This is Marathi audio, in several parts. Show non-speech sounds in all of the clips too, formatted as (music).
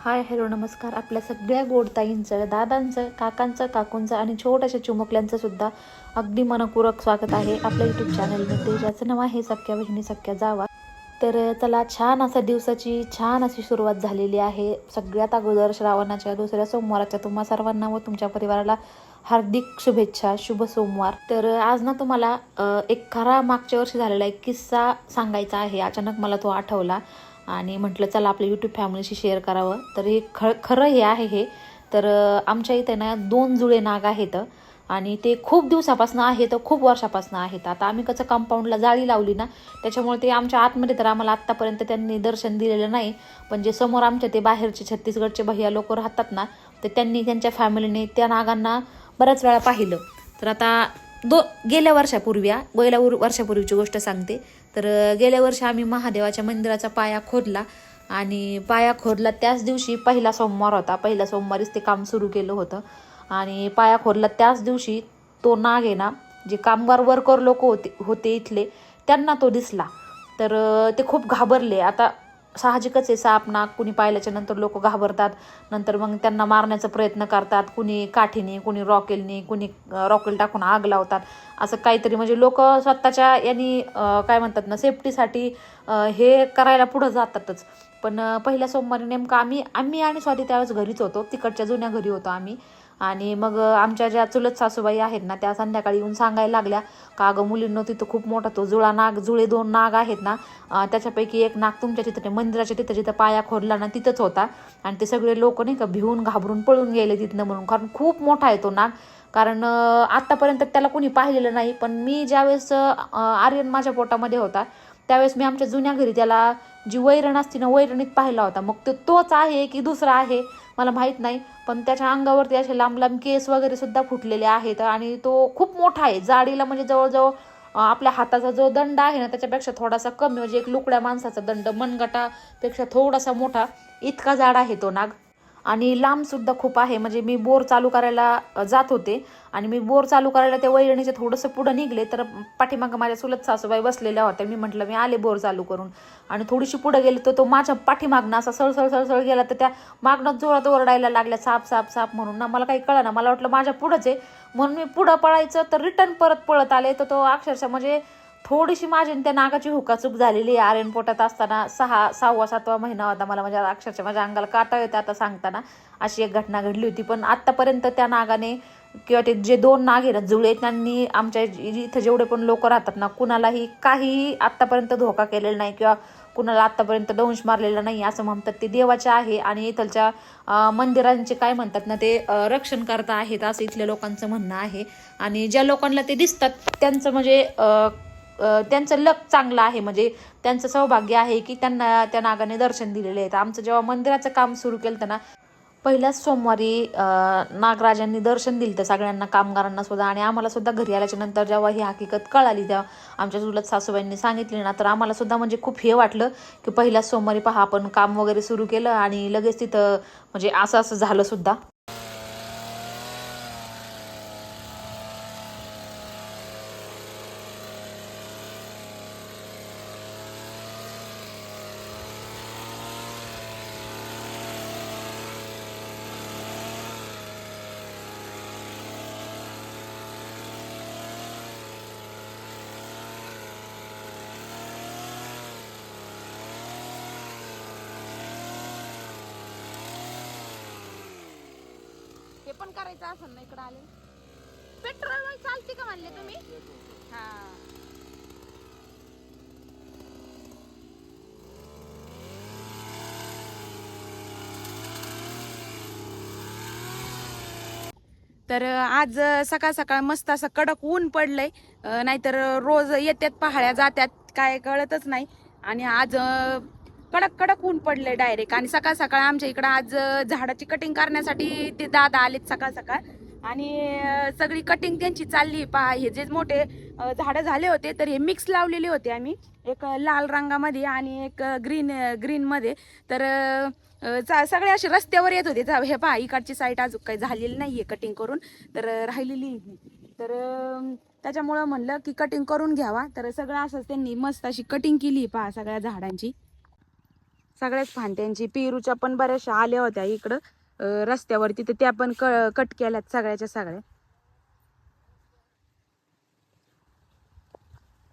हाय हॅलो नमस्कार. आपल्या सगळ्या गोडताईंचं दादांचं काकांचं काकूंचं आणि छोट्याशा चिमुकल्यांचं सुद्धा अगदी मनपूरक स्वागत आहे आपल्या यूट्यूब चॅनलमध्ये ज्याचं नाव आहे सख्या बहिणी सख्या जावा. तर चला छान असा दिवसाची छान अशी सुरुवात झालेली आहे. सगळ्यात अगोदर श्रावणाच्या दुसऱ्या सोमवाराच्या तुम्हा सर्वांना व तुमच्या परिवाराला हार्दिक शुभेच्छा शुभ सोमवार. तर आज ना तुम्हाला एक खरा मागच्या वर्षी झालेला एक किस्सा सांगायचा आहे. अचानक मला तो आठवला. आणि म्हटलं चला आपल्या यूट्यूब फॅमिलीशी शेअर करावं. तर हे ख खरं हे आहे हे. तर आमच्या इथे ना दोन जुळे नाग आहेत. आणि ते खूप दिवसापासून आहेत खूप वर्षापासून आहेत. आता आम्ही कसं कंपाऊंडला जाळी लावली ना त्याच्यामुळे ते आमच्या आतमध्ये तर आम्हाला आत्तापर्यंत त्यांनी दर्शन दिलेलं नाही. पण जे समोर आमच्या ते बाहेरचे छत्तीसगडचे भैया लोक राहतात ना तर त्यांनी त्यांच्या फॅमिलीने त्या नागांना बऱ्याच वेळा पाहिलं. तर आता दो गेल्या वर्षापूर्वी गेल्या वर्षापूर्वीची गोष्ट सांगते. तर गेल्या वर्षी आम्ही महादेवाच्या मंदिराचा पाया खोदला आणि पाया खोदला त्याच दिवशी पहिला सोमवार होता. पहिल्या सोमवारीच ते काम सुरू केलं होतं. आणि पाया खोदला त्याच दिवशी तो नाग आहे ना जे कामगार वर्कर लोक होते होते इथले त्यांना तो दिसला. तर ते खूप घाबरले. आता साहजिकच आहे साप नाग कुणी पाहिल्याच्या नंतर लोक घाबरतात. नंतर मग त्यांना मारण्याचा प्रयत्न करतात. कुणी काठीने कुणी रॉकेलने कुणी रॉकेल टाकून आग लावतात. असं काहीतरी म्हणजे लोक स्वतःच्या यांनी काय म्हणतात ना सेफ्टीसाठी हे करायला पुढं जातातच. पण पहिल्या सोमवारी नेमकं आम्ही आम्ही आणि स्वाती त्यावेळेस घरीच होतो. तिकडच्या जुन्या घरी होतो आम्ही. आणि मग आमच्या ज्या चुलत सासूबाई आहेत ना त्या संध्याकाळी येऊन सांगायला लागल्या का अगं मुलींनो तिथं खूप मोठा तो जुळा नाग जुळे दोन नाग आहेत ना त्याच्यापैकी एक नाग तुमच्या तिथं मंदिराच्या तिथं जिथं पाया खोदला ना तिथंच होता. आणि ते सगळे लोक नाही का भिवून घाबरून पळून गेले तिथनं म्हणून कारण खूप मोठा आहे तो नाग. कारण आत्तापर्यंत त्याला कोणी पाहिलेलं नाही पण मी ज्यावेळेस आर्यन माझ्या पोटामध्ये होता त्यावेळेस मी आमच्या जुन्या घरी त्याला जी वैरण असते ना वैरणीत पाहिला होता. मग तो तोच आहे की दुसरा आहे? मला माहीत नाही पण त्याच्या अंगावरती असे लांब लांब केस वगैरे सुद्धा फुटलेले आहेत आणि तो खूप मोठा आहे. जाडीला म्हणजे जवळजवळ आपल्या हाताचा जो दंड आहे ना त्याच्यापेक्षा थोडासा कमी म्हणजे एक लुकड्या माणसाचा दंड मनगटापेक्षा थोडासा मोठा इतका जाड आहे तो नाग. आणि लांब सुद्धा खूप आहे. म्हणजे मी बोर चालू करायला जात होते आणि मी बोर चालू करायला त्या वैरणीचं थोडंसं पुढं निघले तर पाठीमागं माझ्या सुलत सासूबाई बसलेल्या होत्या. मी म्हटलं मी आले बोर चालू करून. आणि थोडीशी पुढं गेले तर तो माझ्या पाठीमागनं असा सळसळ सळसळ गेला तर त्या मागणं जोरात ओरडायला लागल्या साप साप साप म्हणून. ना मला काही कळलं ना मला वाटलं माझ्या पुढंच आहे. म्हणून मी पुढं पळायचं तर रिटर्न परत पळत आले. तर तो अक्षरशः म्हणजे थोडीशी माझी त्या नागाची हुकाचूक झालेली आहे. आर्यन पोटात असताना सहा सहावा सातवा महिना होता. मला म्हणजे अक्षरशः माझ्या अंगाला काटा येते आता सांगताना. अशी एक घटना घडली होती. पण आत्तापर्यंत त्या नागाने किंवा ते जे दोन नाग आहे ना जुळे त्यांनी आमच्या इथं जेवढे पण लोक राहतात ना कुणालाही काहीही आत्तापर्यंत धोका केलेला नाही किंवा कुणाला आत्तापर्यंत दंश मारलेला नाही असं म्हणतात. ते देवाचे आहे आणि इथलच्या मंदिरांचे काय म्हणतात ना ते रक्षण करता आहेत असं इथल्या लोकांचं म्हणणं आहे. आणि ज्या लोकांना ते दिसतात त्यांचं म्हणजे त्यांचं लक चांगलं आहे. म्हणजे त्यांचं सौभाग्य आहे की त्यांना त्या नागाने दर्शन दिलेले आहेत. आमचं जेव्हा मंदिराचं काम सुरू केलं ना पहिल्याच सोमवारी नागराजांनी दर्शन दिलं तर सगळ्यांना कामगारांना सुद्धा. आणि आम्हाला सुद्धा घरी आल्याच्यानंतर जेव्हा ही हकीकत कळाली तेव्हा आमच्या चुलत सासूबाईंनी सांगितली ना तर आम्हाला सुद्धा म्हणजे खूप हे वाटलं की पहिल्याच सोमवारी पहा आपण काम वगैरे सुरू केलं आणि लगेच तिथं म्हणजे असं असं झालं सुद्धा हे पण करायचं असेल ना इकडे आले. पेट्रोल चालते का म्हणले तुम्ही? हा. तर आज सकाळ सकाळ मस्त असं कडक ऊन पडलंय. नाहीतर रोज येत्यात पहाड्या जात्यात काय कळतच नाही. आणि आज कडक कडक ऊन पडले डायरेक्ट आणि सकाळ सकाळ आमच्या इकडं आज झाडाची कटिंग करण्यासाठी ते दादा आलेत सकाळ सकाळ. आणि सगळी कटिंग त्यांची चालली पहा. हे जे मोठे झाडं झाले होते तर हे मिक्स लावलेले होते आम्ही. एक लाल रंगामध्ये आणि एक ग्रीन ग्रीनमध्ये तर चा- सगळे असे रस्त्यावर येत होते. जा- हे पहा इकडची साईट अजून काही झालेली नाही आहे कटिंग करून. तर राहिलेली तर त्याच्यामुळं म्हणलं की कटिंग करून घ्यावा. तर सगळं असंच त्यांनी मस्त अशी कटिंग केली पहा सगळ्या झाडांची. सगळ्याच फांद्यांची पेरूच्या पण बऱ्याचशा आल्या होत्या इकडं. रस्त्यावरती तर त्या पण क कट केल्यात सगळ्याच्या सगळ्या.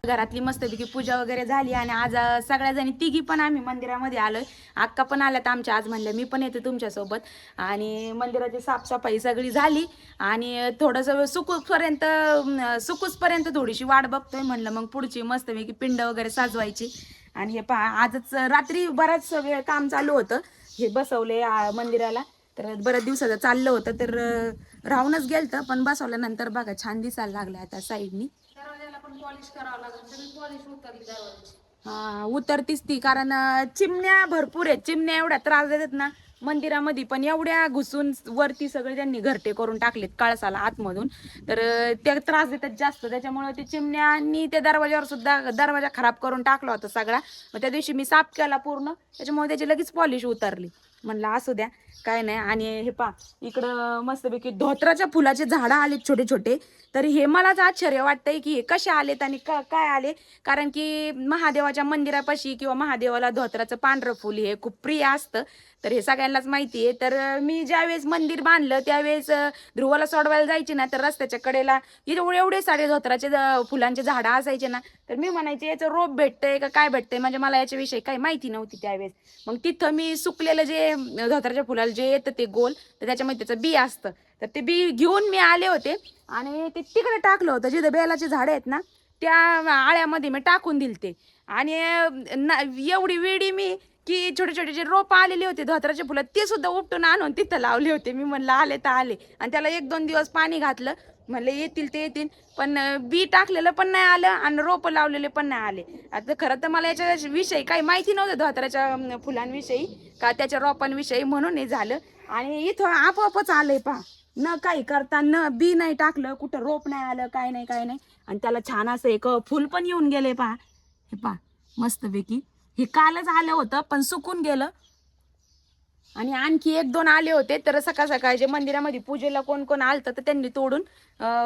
घरातली मस्तपैकी पूजा वगैरे झाली आणि आज सगळ्या जणी तिघी पण आम्ही मंदिरामध्ये आलोय. अक्का पण आल्यात आमच्या आज म्हणल्या मी पण येते तुमच्यासोबत. आणि मंदिराची साफसफाई सगळी झाली. आणि थोडंसं सुकूसपर्यंत सुकूसपर्यंत थोडीशी वाट बघतोय म्हणलं मग पुढची मस्तपैकी पिंड वगैरे साजवायची. आणि हे पहा आजच रात्री बराच वेळ काम चालू होतं. हे बसवले मंदिराला. तर बऱ्याच दिवसाचं चाललं होतं तर राहूनच गेलतं पण बसवल्यानंतर बघा छान दिसायला लागलं आता साईडनी. हा उतरतीच ती कारण चिमण्या भरपूर आहेत. चिमण्या एवढ्या त्रास देतात ना मंदिरामध्ये पण एवढ्या घुसून वरती सगळे त्यांनी घरटे करून टाकलेत कळसाला आतमधून. तर त्या त्रास देतात जास्त. त्याच्यामुळे ते चिमण्यांनी त्या दरवाजावर सुद्धा दरवाजा खराब करून टाकला होता सगळा. मग त्या दिवशी मी साफ केला पूर्ण. त्याच्यामुळे त्याची लगेच पॉलिश उतरली. म्हणलं असू द्या काय नाही. आणि हे पा इकडं मस्तपैकी धोत्राच्या फुलाचे झाडं आलेत छोटे छोटे तर हे मलाच आश्चर्य वाटतंय की हे कसे आलेत आणि का काय आले? कारण की महादेवाच्या मंदिरापाशी किंवा महादेवाला धोत्राचं पांढरं फुल हे खूप प्रिय असतं. तर हे सगळ्यांनाच माहिती आहे. तर मी ज्यावेळेस मंदिर बांधलं त्यावेळेस ध्रुवाला सोडवायला जायची ना तर रस्त्याच्या कडेला एवढे एवढे सारे धोत्राचे फुलांचे झाडं असायचे ना तर मी म्हणायचे याचं रोप भेटतंय का काय भेटतंय? म्हणजे मला याच्याविषयी काही माहिती नव्हती त्यावेळेस. मग तिथं मी सुकलेलं जे धोत्राच्या फुलाला जे येतं ते गोल तर त्याच्यामध्ये त्याचं बी असतं. तर ते बी घेऊन मी आले होते आणि ते तिकडे टाकलं होतं. जिथं बेलाचे झाडं आहेत ना त्या आळ्यामध्ये मी टाकून दिलते. आणि ना- एवढी वेडी मी की छोटे छोटे जे रोप आलेले होते धोत्राचे फुलं ते सुद्धा उपटून आणून तिथं लावले होते. मी म्हणलं आले तर आले. आणि त्याला एक दोन दिवस पाणी घातलं. म्हणलं येतील ते येतील. पण बी टाकलेलं पण नाही आलं आणि रोपं लावलेले पण नाही आले. आता खरं तर मला याच्या विषयी काही माहिती नव्हतं धोत्राच्या फुलांविषयी. का त्याच्या रोपांविषयी म्हणून हे झालं. आणि इथं आपोआपच आलंय पहा. न काही करता न बी नाही टाकलं. कुठं रोप नाही आलं काय नाही काय नाही. आणि त्याला छान असं एक फुल पण येऊन गेले पहा. हे पहा मस्तपैकी. हे कालच आलं होतं पण सुकून गेलं. आणि आणखी एक दोन आले होते तर सकाळ सकाळचे मंदिरामध्ये पूजेला कोण कोण आलतं तर त्यांनी तोडून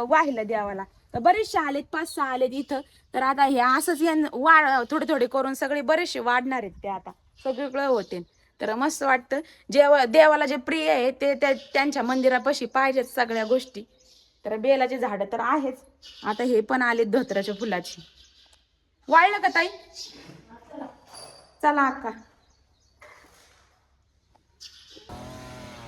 वाहिलं देवाला तर बरेचसे आलेत पाच सहा आलेत इथं. तर आता हे असंच यां वाढ थोडे थोडे करून सगळे बरेचसे वाढणार आहेत ते आता. सगळीकडे होते. तर मस्त वाटतं. जेव देवाला जे प्रिय आहे ते त्यांच्या मंदिरापाशी पाहिजेत सगळ्या गोष्टी. तर बेलाचे झाडं तर आहेच. आता हे पण आलेत धोत्राच्या फुलाची. वाळलं का ताई? चला अक्का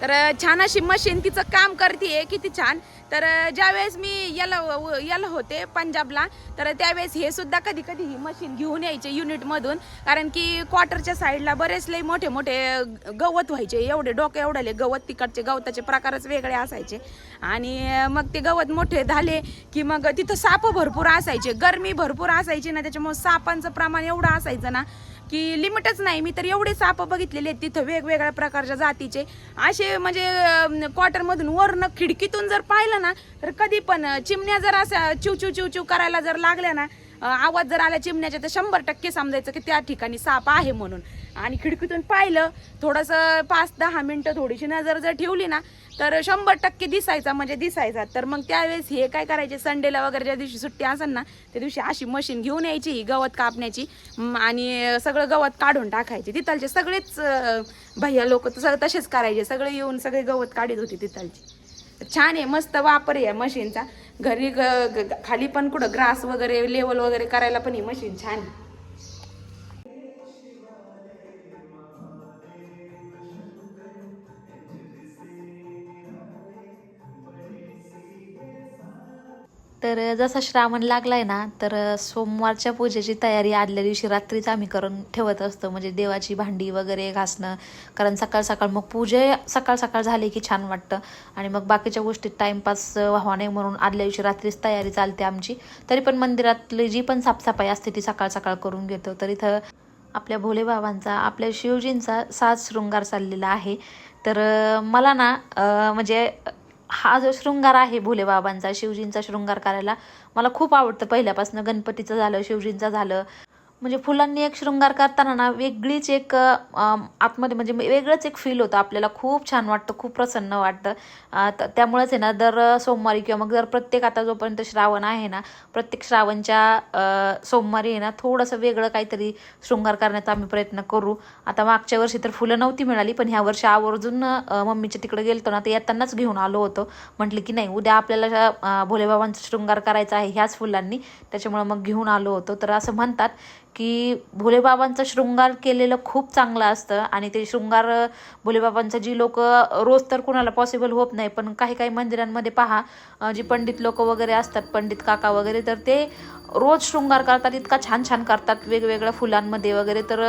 तर छान अशी मशीन तिचं काम करते किती छान. तर ज्यावेळेस मी याला याला होते पंजाबला तर त्यावेळेस हे सुद्धा कधी कधी ही मशीन घेऊन यायचे युनिटमधून. कारण की क्वार्टरच्या साईडला बरेच लई मोठे मोठे गवत व्हायचे. एवढे डोके एवढे गवत तिकडचे गवताचे प्रकारच वेगळे असायचे. आणि मग ते गवत मोठे झाले की मग तिथं साप भरपूर असायचे. गरमी भरपूर असायची ना त्याच्यामुळे सापांचं प्रमाण एवढं असायचं ना की लिमिटच नाही. मी तर एवढे साप बघितलेले आहेत तिथं वेगवेगळ्या प्रकारच्या जातीचे. असे म्हणजे क्वार्टरमधून वरनं खिडकीतून जर पाहिलं ना तर कधी पण चिमण्या जर असं चिव चिव चिव चिव करायला जर लागल्या ना आवाज जर आला चिमण्याच्या तर शंभर टक्के समजायचं की त्या ठिकाणी साप आहे म्हणून. आणि खिडकीतून पाहिलं थोडंसं पाच दहा मिनटं थोडीशी नजर जर ठेवली ना तर शंभर टक्के दिसायचा म्हणजे दिसायचा. तर मग त्यावेळेस हे काय करायचे? संडेला वगैरे ज्या दिवशी सुट्टी असेल ना त्या दिवशी अशी मशीन घेऊन यायची ही गवत कापण्याची आणि सगळं गवत काढून टाकायचे. तिथलचे सगळेच भैया लोक तसेच करायचे. सगळे येऊन सगळे गवत काढत होते तिथलचे. छान आहे मस्त वापर आहे मशीनचा घरी ग- ग- खाली पण कुठं ग्रास वगैरे लेवल वगैरे करायला पण ही मशीन छान तर जसा श्रावण लागलाय ना तर सोमवारच्या पूजेची तयारी आदल्या दिवशी रात्रीच आम्ही करून ठेवत असतो. म्हणजे देवाची भांडी वगैरे घासणं कारण सकाळ सकाळ मग पूजे सकाळ सकाळ झाली की छान वाटतं. आणि मग बाकीच्या गोष्टीत टाइमपास व्हावा नाही म्हणून आदल्या दिवशी रात्रीच तयारी चालते आमची. तरी पण मंदिरातली जी पण साफसफाई असते ती सकाळ सकाळ करून घेतो. तर इथं आपल्या भोलेबाबांचा आपल्या शिवजींचा साज शृंगार चाललेला आहे. तर मला ना म्हणजे हा जो शृंगार आहे भोलेबाबांचा शिवजींचा शृंगार करायला मला खूप आवडतं. पहिल्यापासून गणपतीचं झालं शिवजींचं झालं. म्हणजे फुलांनी एक शृंगार करताना ना वेगळीच एक आतमध्ये म्हणजे वेगळंच एक फील होतं. आपल्याला खूप छान वाटतं खूप प्रसन्न वाटतं. त्यामुळेच आहे ना दर सोमवारी किंवा मग जर प्रत्येक आता जोपर्यंत श्रावण आहे ना प्रत्येक श्रावणच्या सोमवारी आहे ना थोडंसं वेगळं काहीतरी शृंगार करण्याचा आम्ही प्रयत्न करू. आता मागच्या वर्षी तर फुलं नव्हती मिळाली पण ह्या वर्षी आवर्जून मम्मीच्या तिकडे गेलतो ना तर येतानाच घेऊन आलो होतो. म्हटलं की नाही उद्या आपल्याला भोलेबाबांचा शृंगार करायचा आहे ह्याच फुलांनी. त्याच्यामुळं मग घेऊन आलो होतो. तर असं म्हणतात की भोलेबाबांचा शृंगार केलेलं खूप चांगलं असतं आणि ते शृंगार भोलेबाबांचं जी लोक रोज तर कुणाला पॉसिबल होत नाही पण काही काही मंदिरांमध्ये पहा जी पंडित लोक वगैरे असतात पंडित काका वगैरे तर ते रोज शृंगार करतात इतका छान छान करतात वेगवेगळ्या फुलांमध्ये वगैरे तर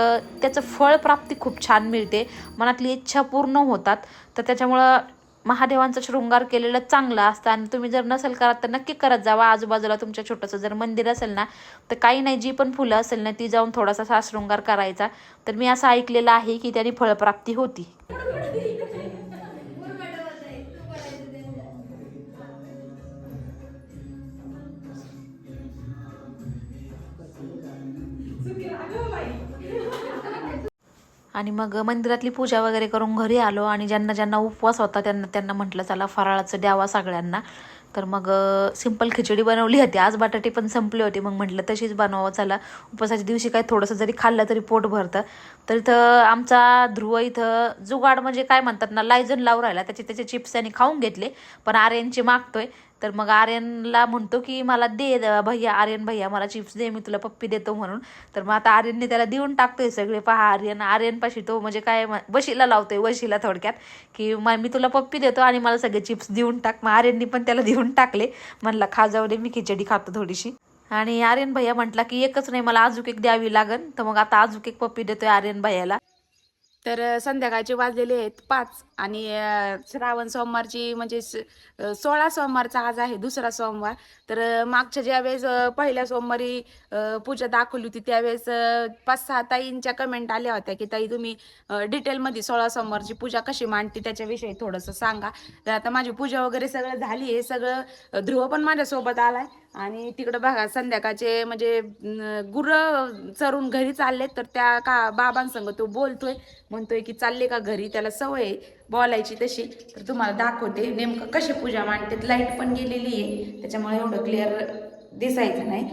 त्याचं फळ प्राप्ती खूप छान मिळते मनातली इच्छा पूर्ण होतात तर त्याच्यामुळं महादेवांचं शृंगार केलेलं चांगलं असतं आणि तुम्ही जर नसेल करत तर नक्की करत जावा आजूबाजूला तुमच्या छोटंसं जर मंदिर असेल ना तर काही नाही जी पण फुलं असेल ना ती जाऊन थोडासा असा शृंगार करायचा. तर मी असं ऐकलेलं आहे की त्याने फळप्राप्ती होती. आणि मग मंदिरातली पूजा वगैरे करून घरी आलो आणि ज्यांना ज्यांना उपवास होता त्यांना त्यांना म्हटलं चला फराळाचं द्यावा सगळ्यांना. तर मग सिंपल खिचडी बनवली होती. आज बटाटे पण संपले होते. मग म्हटलं तशीच बनवावं. चला उपवासाच्या दिवशी काय थोडंसं जरी खाल्लं तरी पोट भरतं. तर इथं आमचा ध्रुव इथं जुगाड म्हणजे काय म्हणतात ना लायजन लावून राहिला. त्याचे त्याचे चिप्स त्यांनी खाऊन घेतले. पण आर्यनचे मागतोय. तर मग आर्यनला म्हणतो की मला दे द- भैया आर्यन भैया मला चिप्स दे मी तुला पप्पी देतो म्हणून. तर मग आता आर्यनने त्याला देऊन टाकतोय सगळे. पहा आर्यन आर्यनपाशी तो म्हणजे काय वशीला लावतोय वशीला थोडक्यात की मग मी तुला पप्पी देतो आणि मला सगळे चिप्स देऊन टाक. मग आर्यननी पण त्याला देऊन टाकले. म्हणला खा जाऊ दे मी खिचडी खातो थोडीशी. आणि आर्यन भैया म्हटला की एकच नाही मला अजूक एक द्यावी लागन. तर मग आता अजूक एक पप्पी देतोय आर्यन भैयाला. तर संध्याकाळचे वाजलेले आहेत पाच. आणि श्रावण सोमवारची म्हणजे सोळा सोमवारचा आज आहे दुसरा सोमवार. तर मागच्या ज्यावेळेस वेळेस पहिल्या सोमवारी पूजा दाखवली होती त्यावेळेस पाच सहा ताईंच्या कमेंट आल्या होत्या की ताई तुम्ही डिटेलमध्ये सोळा सोमवारची पूजा कशी मांडते? त्याच्याविषयी थोडंसं सांगा. तर आता माझी पूजा वगैरे सगळं झाली आहे. सगळं ध्रुव पण माझ्यासोबत आलाय. आणि तिकडं बघा संध्याकाळचे म्हणजे गुर चरून घरी चालले तर त्या का बाबांसंग तो बोलतोय. म्हणतोय की चालले का घरी? त्याला सवय बोलायची तशी तर तुम्हाला दाखवते नेमकं कशी पूजा मांडते. लाइट पण गेलेली आहे त्याच्यामुळे एवढं क्लिअर दिसायचं नाही.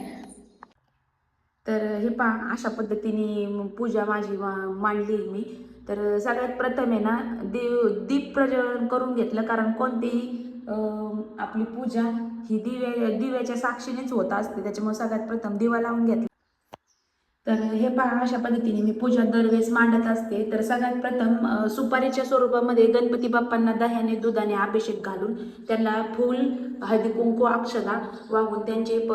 तर हे पहा अशा पद्धतीने पूजा माझी मा- मांडली मी. तर सगळ्यात प्रथम आहे ना देव दीप प्रज्वलन करून घेतलं कारण कोणतीही आपली पूजा ही दिव्या दिव्याच्या साक्षीनेच होत असते. त्याच्यामुळे सगळ्यात प्रथम दिवा लावून घेतला. तर हे पहा अशा पद्धतीने मी पूजा दरवेळेस मांडत असते. तर सगळ्यात प्रथम सुपारीच्या स्वरूपामध्ये गणपती बाप्पांना दह्याने दुधाने अभिषेक घालून त्यांना फूल हळदी कुंकू अक्षदा वाहून त्यांचे प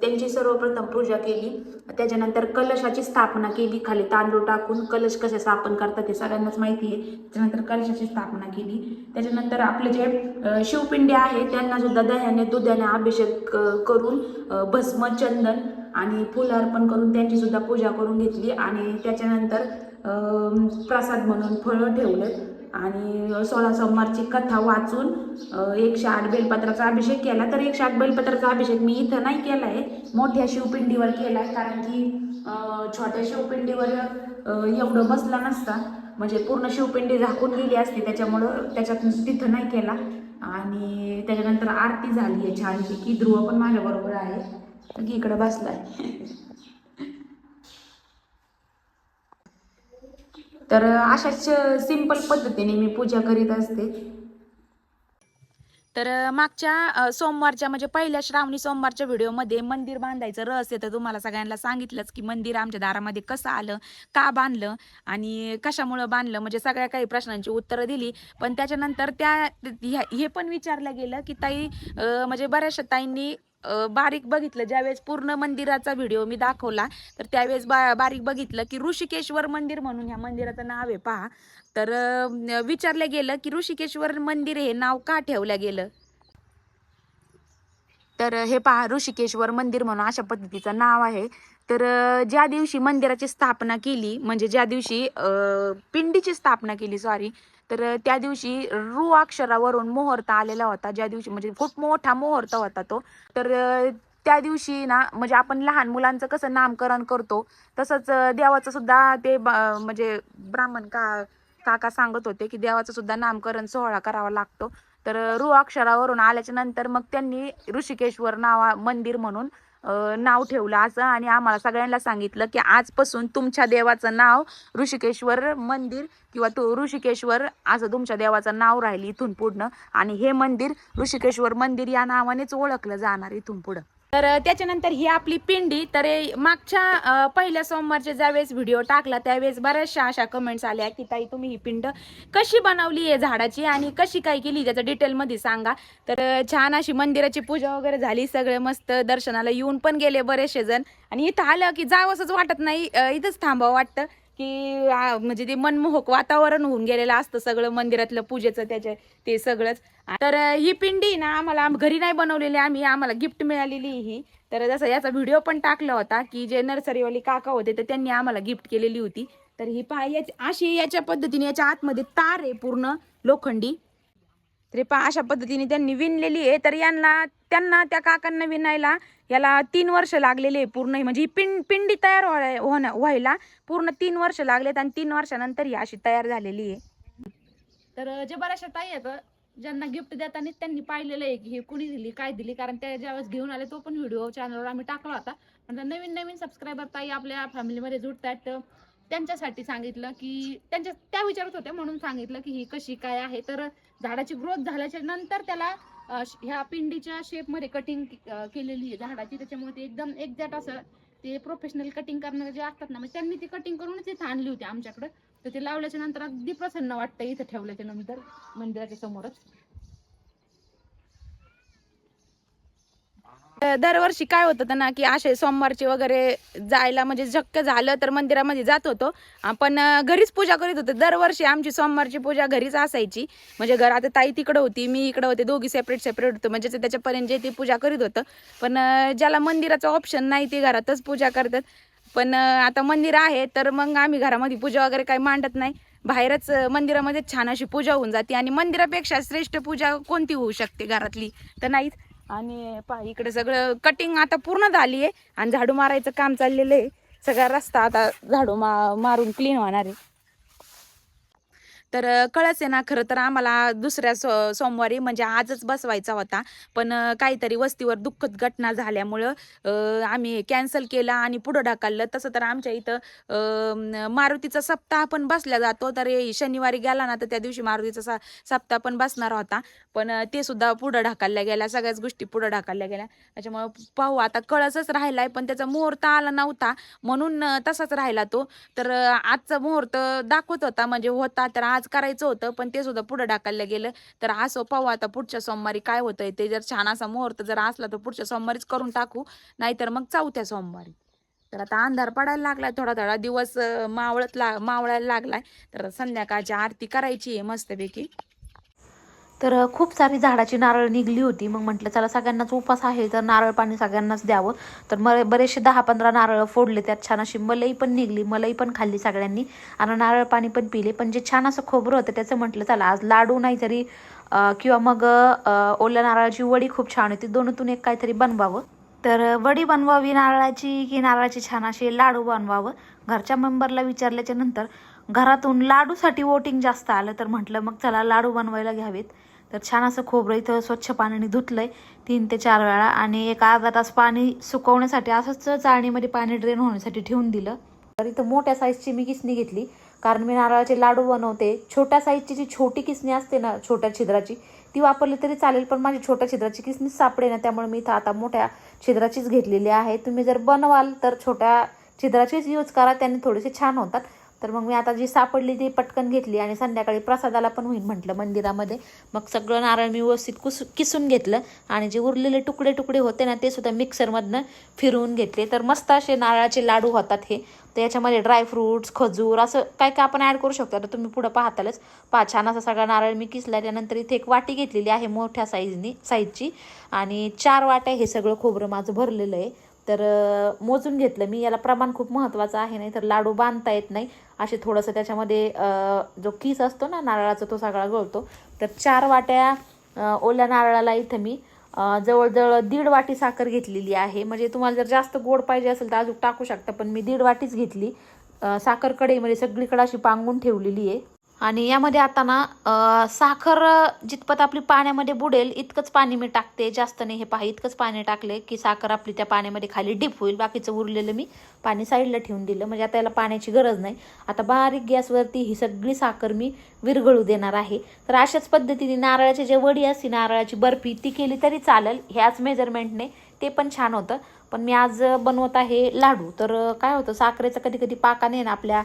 त्यांची सर्वप्रथम पूजा केली. त्याच्यानंतर कलशाची स्थापना केली. खाली तांदूळ टाकून कलश कसे स्थापन करतात हे सगळ्यांनाच माहिती आहे. त्याच्यानंतर कलशाची स्थापना केली. त्याच्यानंतर आपले जे शिवपिंडी आहे त्यांना सुद्धा दह्याने दुधाने अभिषेक करून भस्म चंदन आणि फुल अर्पण करून त्यांची सुद्धा पूजा करून घेतली आणि त्याच्यानंतर प्रसाद म्हणून फळं ठेवलं आणि सोळा सोमवारची कथा वाचून एकशे आठ बेलपत्राचा अभिषेक केला. तर एकशे आठ बेलपत्राचा अभिषेक मी इथं नाही केला आहे मोठ्या शिवपिंडीवर केला आहे कारण की छोट्या शिवपिंडीवर एवढं बसला नसता. म्हणजे पूर्ण शिवपिंडी झाकून गेली असते त्याच्यामुळं त्याच्यात तिथं नाही केला. आणि त्याच्यानंतर आरती झाली आहे छानपैकी. ध्रुव पण माझ्याबरोबर आहे. की इकडं बसलाय. तर अशाच सिंपल पद्धतीने मी पूजा करीत असते. तर मागच्या सोमवारच्या म्हणजे पहिल्या श्रावणी सोमवारच्या व्हिडिओमध्ये मंदिर बांधायचं रहस्य तर तुम्हाला सगळ्यांना सांगितलंच की मंदिर आमच्या दारामध्ये कसं आलं का बांधलं आणि कशामुळं बांधलं म्हणजे सगळ्या काही प्रश्नांची उत्तरं दिली. पण त्याच्यानंतर त्या ह्या- हे पण विचारलं गेलं की ताई म्हणजे बऱ्याचशा ताईंनी बारीक बघितलं ज्यावेळेस पूर्ण मंदिराचा व्हिडिओ मी दाखवला तर त्यावेळेस बा बारीक बघितलं की ऋषिकेश्वर मंदिर म्हणून ह्या मंदिराचं नाव आहे पहा. तर विचारलं गेलं की ऋषिकेश्वर मंदिर हे नाव का ठेवलं गेलं? तर हे पहा ऋषिकेश्वर मंदिर म्हणून अशा पद्धतीचं नाव आहे. तर ज्या दिवशी मंदिराची स्थापना केली म्हणजे ज्या दिवशी पिंडीची स्थापना केली सॉरी तर त्या दिवशी रू अक्षरावरून मुहूर्त आलेला होता. ज्या दिवशी म्हणजे खूप मोठा मुहूर्त होता तो. तर त्या दिवशी ना म्हणजे आपण लहान मुलांचं कसं नामकरण करतो तसंच देवाचं सुद्धा ते ब- म्हणजे ब्राह्मण का काका सांगत होते की देवाचं सुद्धा नामकरण सोहळा करावा लागतो. तर रु अक्षरावरून आल्याच्यानंतर मग त्यांनी ऋषिकेश्वर नावा मंदिर म्हणून नाव ठेवलं असं आणि आम्हाला सगळ्यांना सांगितलं की आजपासून तुमच्या देवाचं नाव ऋषिकेश्वर मंदिर किंवा तो ऋषिकेश्वर असं तुमच्या देवाचं नाव राहील इथून पुढनं. आणि हे मंदिर ऋषिकेश्वर मंदिर या नावानेच ओळखलं जाणार इथून पुढं. तर त्याच्यानंतर ही आपली पिंडी तर मागच्या पहिल्या सोमवारच्या ज्यावेळेस व्हिडिओ टाकला त्यावेळेस बऱ्याचशा अशा कमेंट्स आल्या की ताई तुम्ही ही पिंड कशी बनवली आहे झाडाची आणि कशी काय केली? त्याचं डिटेलमध्ये सांगा. तर छान अशी मंदिराची पूजा वगैरे झाली सगळे मस्त दर्शनाला येऊन पण गेले बरेचसे जण. आणि इथं आलं की जावंसंच वाटत नाही इथंच थांबावं वाटतं. की म्हणजे ते मनमोहक वातावरण होऊन गेलेलं असतं सगळं मंदिरातलं पूजेचं त्याचे ते सगळंच. तर ही पिंडी ना आम्हाला घरी नाही बनवलेली आम्ही आम्हाला गिफ्ट मिळालेली आहे ही. तर जसं याचा व्हिडिओ पण टाकला होता की जे नर्सरीवाली काका होते तर त्यांनी आम्हाला गिफ्ट केलेली होती. तर ही पहा याची अशी याच्या पद्धतीने याच्या आतमध्ये तार आहे पूर्ण लोखंडी. तरी पहा अशा पद्धतीने त्यांनी विणलेली आहे. तर यांना त्यांना त्या काकांना विणायला याला तीन वर्ष लागलेले पूर्ण म्हणजे ही पिंड पिंडी तयार होण्या व्हायला पूर्ण तीन वर्ष लागलेत आणि तीन वर्षानंतर ही अशी तयार झालेली आहे. तर जे बऱ्याचशा ताई आहेत ज्यांना गिफ्ट देताना त्यांनी पाहिलेलं आहे की हे कुणी दिली काय दिली कारण त्या ज्यावेळेस घेऊन आले तो पण व्हिडिओ चॅनलवर आम्ही टाकला होता. म्हणजे नवीन नवीन सबस्क्रायबर ताई आपल्या फॅमिलीमध्ये जुडतात. तर त्यांच्यासाठी सांगितलं की त्यांच्या त्या विचारत होत्या म्हणून सांगितलं की ही कशी काय आहे. तर झाडाची ग्रोथ झाल्याच्यानंतर त्याला ह्या पिंडीच्या शेपमध्ये कटिंग केलेली आहे झाडाची. त्याच्यामुळे ते एकदम एक्झॅक्ट असं ते प्रोफेशनल कटिंग करणारे जे असतात ना मग त्यांनी ती कटिंग करूनच इथं आणली होती आमच्याकडे. तर ते लावल्याच्या नंतर अगदी प्रसन्न वाटतं इथं ठेवल्याच्या नंतर मंदिराच्या समोरच. दरवर्षी काय होतं ना की असे सोमवारचे वगैरे जायला म्हणजे शक्य झालं तर मंदिरामध्ये जात होतो. आपण घरीच पूजा करीत होतो. दरवर्षी आमची सोमवारची पूजा घरीच असायची. म्हणजे घर आता ताई तिकडं होती मी इकडं होते दोघी सेपरेट सेपरेट होतो. म्हणजे त्याच्यापर्यंत जे ती पूजा करीत होतं. पण ज्याला मंदिराचं ऑप्शन नाही ते घरातच पूजा करतात. पण आता मंदिर आहे तर मग आम्ही घरामध्ये पूजा वगैरे काही मांडत नाही. बाहेरच मंदिरामध्ये छान अशी पूजा होऊन जाते. आणि मंदिरापेक्षा श्रेष्ठ पूजा कोणती होऊ शकते घरातली? तर नाहीच. आणि पा इकडे सगळं कटिंग आता पूर्ण झाली आहे. आणि झाडू मारायचं काम चाललेलं आहे. सगळा रस्ता आता झाडू मा मारून क्लीन होणार आहे. तर कळच कळस आहे ना खरं तर आम्हाला दुसऱ्या सो सोमवारी म्हणजे आजच बसवायचा होता. पण काहीतरी वस्तीवर दुःखद घटना झाल्यामुळं आम्ही कॅन्सल केला आणि पुढं ढकललं. तसं तर आमच्या इथं मारुतीचा सप्ताह पण बसला जातो. तर शनिवारी गेला ना तर त्या दिवशी मारुतीचा सा सप्ताह पण बसणार होता. पण ते सुद्धा पुढं ढकलल्या गेल्या. सगळ्याच गोष्टी पुढं ढकलल्या गेल्या. त्याच्यामुळं पाहू आता कळसच राहिलाय पण त्याचा मुहूर्त आला नव्हता. म्हणून तसाच राहिला तो. तर आजचा मुहूर्त दाखवत होता. म्हणजे होता तर आज करायचं होतं पण ते सुद्धा पुढं ढकललं गेलं. तर असं पाहू आता पुढच्या सोमवारी काय होतंय ते जर छान असा मुहूर्त जर असला तर पुढच्या सोमवारीच करून टाकू नाहीतर मग चौथ्या सोमवारी. तर आता अंधार पडायला लागलाय थोडा थोडा दिवस मावळत ला मावळायला लागलाय. तर संध्याकाळची आरती करायची आहे मस्तपैकी. तर खूप सारी झाडाची नारळ निघली होती. मग म्हटलं चला सगळ्यांनाच उपास आहे. तर नारळ पाणी सगळ्यांनाच द्यावं. तर मग बरेचसे दहा पंधरा नारळ फोडले. त्यात छान अशी मलई पण निघली. मलई पण खाल्ली सगळ्यांनी. आणि नारळ पाणी पण पिले. पण जे छान असं खोबरं होतं त्याचं म्हटलं चला आज लाडू नाही तरी किंवा मग ओल्या नारळाची वडी खूप छान होती. दोनतून एक काहीतरी बनवावं. तर वडी बनवावी नारळाची की नारळाची छान असे लाडू बनवावं? घरच्या मेंबरला विचारल्याच्या नंतर घरातून लाडूसाठी वोटिंग जास्त आलं. तर म्हटलं मग चला लाडू बनवायला घ्यावेत. तर छान असं खोबरं इथं स्वच्छ पाण्याने धुतलंय. तीन ते चार वेळा आणि एक अर्धा तास पाणी सुकवण्यासाठी असंच चाळणीमध्ये पाणी ड्रेन होण्यासाठी ठेवून दिलं. तर इथं मोठ्या साईजची मी किसणी घेतली. कारण मी नारळाचे लाडू बनवते. छोट्या साईजची जी छोटी किसणी असते ना छोट्या छिद्राची ती वापरली तरी चालेल पण माझी छोट्या छिद्राची किसणी सापडे ना त्यामुळे मी इथं आता मोठ्या छिद्राचीच घेतलेली आहे. तुम्ही जर बनवाल तर छोट्या छिद्राचीच यूज करा त्याने थोडेसे छान होतात. तर मग मी आता जी सापडली ती पटकन घेतली आणि संध्याकाळी प्रसादाला पण होईल म्हटलं मंदिरामध्ये. मग सगळं नारळ मी व्यवस्थित कुस किसून घेतलं आणि जे उरलेले तुकडे तुकडे होते ना ते सुद्धा मिक्सरमधनं फिरवून घेतले. तर मस्त असे नारळाचे लाडू होतात हे. तर याच्यामध्ये ड्रायफ्रूट्स खजूर असं काय काय आपण ॲड करू शकतो. आता तुम्ही पुढं पाहतालच. पा छान असा सगळा नारळ मी किसला. त्यानंतर इथे एक वाटी घेतलेली आहे मोठ्या साईजनी साईजची आणि चार वाट्या हे सगळं खोबरं माझं भरलेलं आहे. तर मोजून घेतलं. मी याला प्रमाण खूप महत्त्वाचं आहे नाही तर लाडू बांधता येत नाही. असे थोडंसं त्याच्यामध्ये जो किस असतो ना नारळाचा तो सगळा गळतो. तर चार वाट्या ओल्या नारळाला इथं मी जवळजवळ दीड वाटी साखर घेतलेली आहे. म्हणजे तुम्हाला जर जास्त गोड पाहिजे असेल तर अजून टाकू शकता पण मी दीड वाटीच घेतली. साखर कढईमध्ये सगळीकडे अशी पांगून ठेवलेली आहे. आणि यामध्ये आता ना साखर जितपत आपली पाण्यामध्ये बुडेल इतकंच पाणी मी टाकते. जास्त नाही हे पहा इतकंच पाणी टाकले की साखर आपली त्या पाण्यामध्ये खाली डीप होईल. बाकीचं उरलेलं मी पाणी साईडला ठेवून दिलं. म्हणजे आता याला पाण्याची गरज नाही. आता बारीक गॅसवरती ही सगळी साखर मी विरघळू देणार आहे. तर अशाच पद्धतीने नारळाची जे वडी असते नारळाची बर्फी ती केली तरी चालेल. ह्याच मेजरमेंटने ते पण छान होतं. पण मी आज बनवत आहे लाडू. तर काय होतं साखरेचा कधी कधी पाकाने ना आपल्या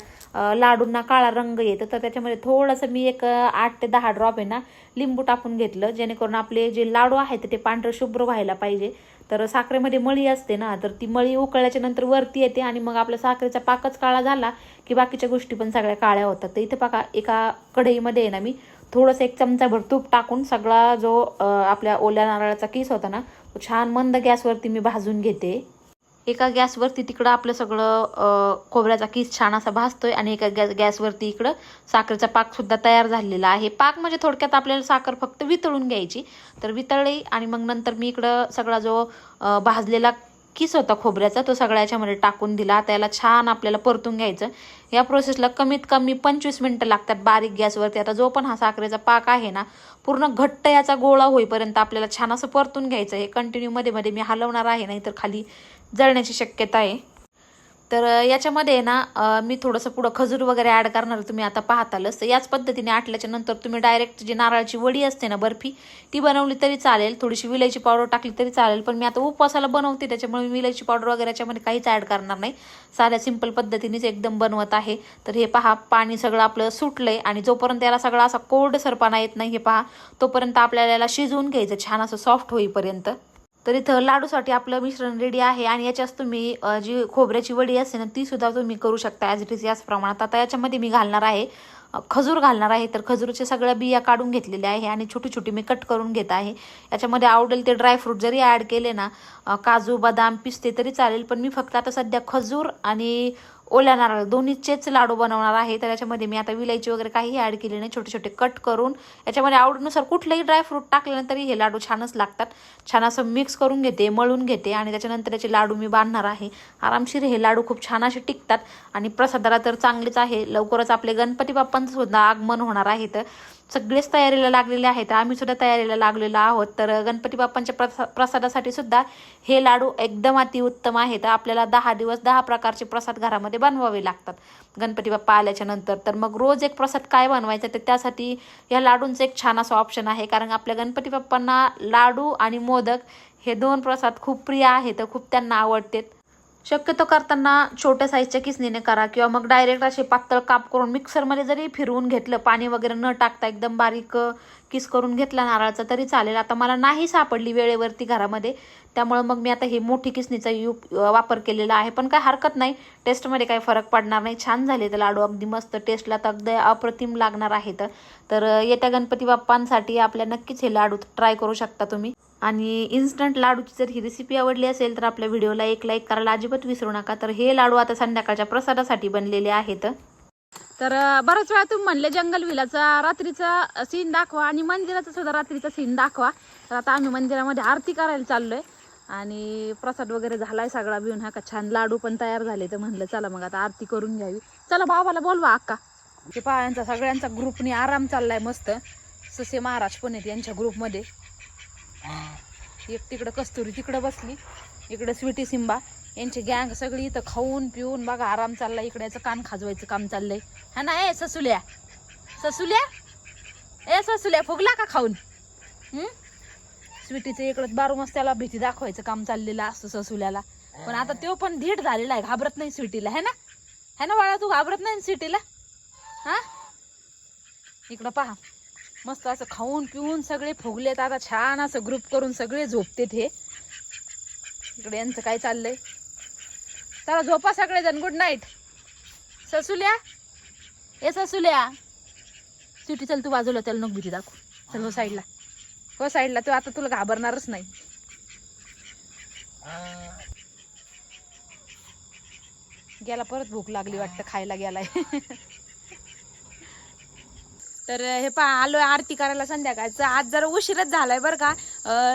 लाडूंना काळा रंग येतो. तर त्याच्यामध्ये थोडंसं मी एक आठ ते दहा ड्रॉप आहे ना लिंबू टाकून घेतलं. जेणेकरून आपले जे लाडू आहेत ते पांढरं शुभ्र व्हायला पाहिजे. तर साखरेमध्ये मळी असते ना तर ती मळी उकळल्याच्या नंतर वरती येते आणि मग आपल्या साखरेचा पाकच काळा झाला की बाकीच्या गोष्टी पण सगळ्या काळ्या होतात. तर इथे पाका एका कढईमध्ये आहे ना मी थोडंसं एक चमचाभर तूप टाकून सगळा जो आपल्या ओल्या नारळाचा किस होता ना छान मंद गॅसवरती मी भाजून घेते. एका गॅसवरती तिकडं आपलं सगळं खोबऱ्याचा किस छान असा भाजतोय आणि एका गॅस गॅसवरती इकडं साखरेचा पाक सुद्धा तयार झालेला आहे. पाक म्हणजे थोडक्यात आपल्याला साखर फक्त वितळून घ्यायची. तर वितळली आणि मग नंतर मी इकडं सगळा जो भाजलेला किस होता खोबऱ्याचा. तो सगळ्या याच्यामध्ये टाकून दिला. त्याला छान आपल्याला परतून घ्यायचं. या प्रोसेसला कमीत कमी पंचवीस मिनटं लागतात बारीक गॅसवरती. आता जो पण हा साखरेचा पाक आहे ना पूर्ण घट्ट याचा गोळा होईपर्यंत आपल्याला छान असं परतून घ्यायचं हे कंटिन्यू मध्ये मध्ये मी हलवणार आहे नाहीतर खाली जळण्याची शक्यता आहे. तर याच्यामध्ये ना मी थोडंसं पुढं खजूर वगैरे ॲड करणार तुम्ही आता पाहतालच. तर याच पद्धतीने आटल्याच्या नंतर तुम्ही डायरेक्ट जी नारळाची वडी असते ना बर्फी ती बनवली तरी चालेल. थोडीशी विलायची पावडर टाकली तरी चालेल. पण मी आता उपवासाला बनवते त्याच्यामुळे मी विलायची पावडर वगैरे याच्यामध्ये काहीच ॲड करणार नाही. साध्या सिंपल पद्धतीनेच एकदम बनवत आहे. तर हे पहा पाणी सगळं आपलं सुटलंय आणि जोपर्यंत याला सगळा असा कोरड सरपाना येत नाही हे पहा तोपर्यंत आपल्याला याला शिजवून घ्यायचं छान असं सॉफ्ट होईपर्यंत. तर इथं लाडूसाठी आपलं मिश्रण रेडी आहे आणि याच्याच तुम्ही जी खोबऱ्याची वडी असते ना ती सुद्धा तुम्ही करू शकता ॲज इट इज याच प्रमाणात. आता याच्यामध्ये मी घालणार आहे खजूर घालणार आहे. तर खजूरच्या सगळ्या बिया काढून घेतलेल्या आहे आणि छोटी छोटी मी कट करून घेत आहे. याच्यामध्ये आवडेल ते ड्रायफ्रूट जरी ॲड केले ना काजू बदाम पिस्ते तरी चालेल पण मी फक्त आता सध्या खजूर आणि ओल्या नारळ दोन्हीचेच लाडू बनवणार आहे. तर याच्यामध्ये मी आता विलायची वगैरे काही ॲड केली नाही. छोटे छोटे कट करून याच्यामध्ये आवडीनुसार कुठलंही ड्रायफ्रूट टाकल्यानंतरही हे लाडू छानच लागतात. छान असं मिक्स करून घेते मळून घेते आणि त्याच्यानंतर याचे लाडू मी बांधणार आहे. आरामशीर हे लाडू खूप छान असे टिकतात आणि प्रसादाला तर चांगलेच आहे. लवकरच आपले गणपती बाप्पांचं सुद्धा आगमन होणार आहे तर सगळेच तयारीला लागलेले आहेत. आम्ही सुद्धा तयारीला लागलेलो आहोत. तर गणपती बाप्पांच्या प्रसा प्रसादासाठी सुद्धा हे लाडू एकदम अतिउत्तम आहेत. आपल्याला दहा दिवस दहा प्रकारचे प्रसाद घरामध्ये बनवावे लागतात. गणपती बाप्पा आल्याच्यानंतर तर मग रोज एक प्रसाद काय बनवायचा तर त्यासाठी या लाडूंचं एक छान असं ऑप्शन आहे. कारण आपल्या गणपती बाप्पांना लाडू आणि मोदक हे दोन प्रसाद खूप प्रिय आहेत. खूप त्यांना आवडतात. शक्यतो करताना छोट्या साईजच्या किसनीने करा किंवा मग डायरेक्ट असे पातळ काप करून मिक्सरमध्ये जरी फिरवून घेतलं पाणी वगैरे न टाकता एकदम बारीक किस करून घेतला नारळाचा तरी चालेल. आता मला नाही सापडली वेळेवरती घरामध्ये त्यामुळं मग मी आता हे मोठी किसनीचा यू वापर केलेला आहे. पण काय हरकत नाही. टेस्टमध्ये काही फरक पडणार नाही. छान झाले तर लाडू. अगदी मस्त टेस्टला तर अगदी अप्रतिम लागणार आहेत. तर येत्या गणपती बाप्पांसाठी आपल्या नक्कीच हे लाडू ट्राय करू शकता तुम्ही. आणि इन्स्टंट लाडूची जर ही रेसिपी आवडली असेल तर आपल्या व्हिडिओला एक लाईक करायला अजिबात विसरू नका. तर हे लाडू आता संध्याकाळच्या प्रसादासाठी बनलेले आहेत. तर बऱ्याच वेळा तुम्ही म्हणले जंगल विलाचा रात्रीचा सीन दाखवा आणि मंदिराचा सुद्धा रात्रीचा सीन दाखवा. तर आता आम्ही मंदिरामध्ये आरती करायला चाललोय. आणि प्रसाद वगैरे झालाय सगळा बिऊन हा का छान लाडू पण तयार झाले तर म्हणलं चला मग आता आरती करून घ्यावी. चला बाबाला बोलवा अक्का. ते पायांचा सगळ्यांचा ग्रुपने आराम चाललाय मस्त. ससे महाराज पण आहेत यांच्या ग्रुपमध्ये एक तिकडं कस्तुरी तिकडं बसली. इकडं स्वीटी सिंबा. यांची गँग सगळी इथं खाऊन पिऊन बघा आराम चाललाय. इकडे याचं कान खाजवायचं काम चाललंय. हा ना ए ससुल्या. ससुल्या? ए ससुल्या फुगला का खाऊन? हम्म स्वीटीचं इकडं बारू मस्त त्याला भीती दाखवायचं काम चाललेलं असतं ससुल्याला. पण आता तो पण धीट झालेला आहे घाबरत नाही स्वीटीला. है ना? है ना बाळा तू घाबरत नाही स्वीटीला? हा? इकडं पहा. मस्त असं खाऊन पिऊन सगळे फुगलेत. आता छान असं ग्रुप करून सगळे झोपतेत हे. इकडे यांचं काय चाललंय? चला झोपा सगळेजण. गुड नाईट ससुल्या? ए ससुल्या. सिटी चल तू बाजूला त्याला नको भीती दाखव. चल हो साईडला हो साईडला तू आता तुला घाबरणारच नाही. गेला परत भूक लागली वाटतं खायला गेलाय. (laughs) तर हे पहा आलोय आरती करायला संध्याकाळचं. आज जरा उशीरच झालाय बरं का.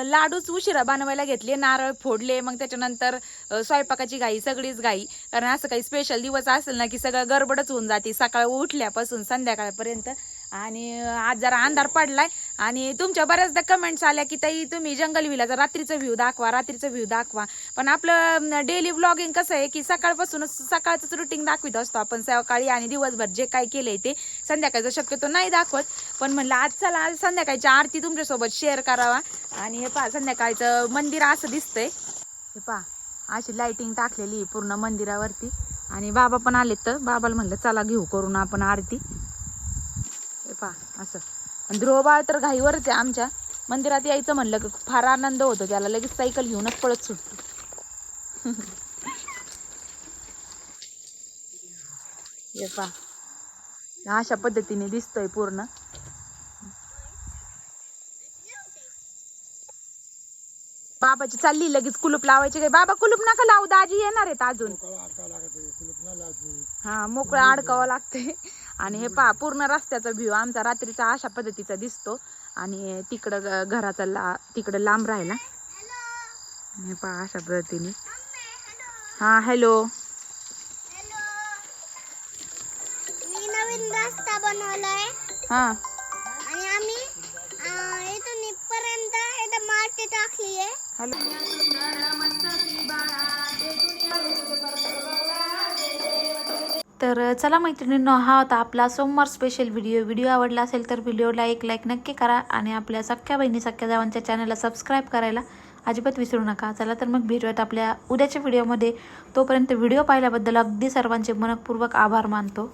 लाडूच उशिरा बनवायला घेतले नारळ फोडले मग त्याच्यानंतर स्वयंपाकाची घाई सगळीच घाई. कारण असं काही स्पेशल दिवस असेल ना की सगळं गडबडच होऊन जाते. सकाळ उठल्यापासून संध्याकाळपर्यंत. आणि आज जरा अंधार पडलाय. आणि तुमच्या बऱ्याचदा कमेंट्स आल्या की ताई तुम्ही जंगल विलाचा रात्रीचा व्ह्यू दाखवा रात्रीचा व्ह्यू दाखवा. पण आपलं डेली व्लॉगिंग कसं आहे की सकाळपासूनच सकाळचंच रुटीन दाखवित असतो आपण. सकाळी आणि दिवसभर जे काय केलंय ते संध्याकाळचं शक्यतो नाही दाखवत पण म्हणलं आज चला आज संध्याकाळची आरती तुमच्यासोबत शेअर करावा. आणि हे पहा संध्याकाळचं मंदिर असं दिसतंय. हे पहा अशी लाइटिंग टाकलेली आहे पूर्ण मंदिरावरती. आणि बाबा पण आलेत. तर बाबाला म्हणलं चला घेऊ करून आपण आरती. पहा असं. आणि ध्रुवबाळ तर घाईवरच आहे आमच्या. मंदिरात यायचं म्हणलं की फार आनंद होतो त्याला. लगेच सायकल घेऊनच पळत सुटतो. हे पहा अशा पद्धतीने दिसतोय पूर्ण. बाबाची चालली लगेच कुलूप लावायची काय? बाबा कुलूप नका लावू. दाजी येणार आहेत अजून. हा मोकळं अडकावं लागतंय. आणि हे पहा पूर्ण रस्त्याचा व्ह्यू आमचा रात्रीचा अशा पद्धतीचा दिसतो. आणि तिकडं घराचा ला तिकडं लांब राहिला. हे पहा अशा पद्धतीने. हा हॅलो मी नवीन रस्ता बनवलाय. हा. आणि आम्ही अं, इथून इथपर्यंत इथं माती टाकली आहे हॅलो तर चला मैत्रिणींनो हा होता आपला सोमवार स्पेशल व्हिडिओ व्हिडिओ आवडला असेल तर व्हिडिओला एक लाईक नक्की करा आणि आपल्या सख्या बहिणी सख्या जावांच्या चॅनलला सबस्क्राईब करायला अजिबात विसरू नका. चला तर मग भेटूयात आपल्या उद्याच्या व्हिडिओमध्ये तोपर्यंत व्हिडिओ पाहिल्याबद्दल अगदी सर्वांचे मनपूर्वक आभार मानतो.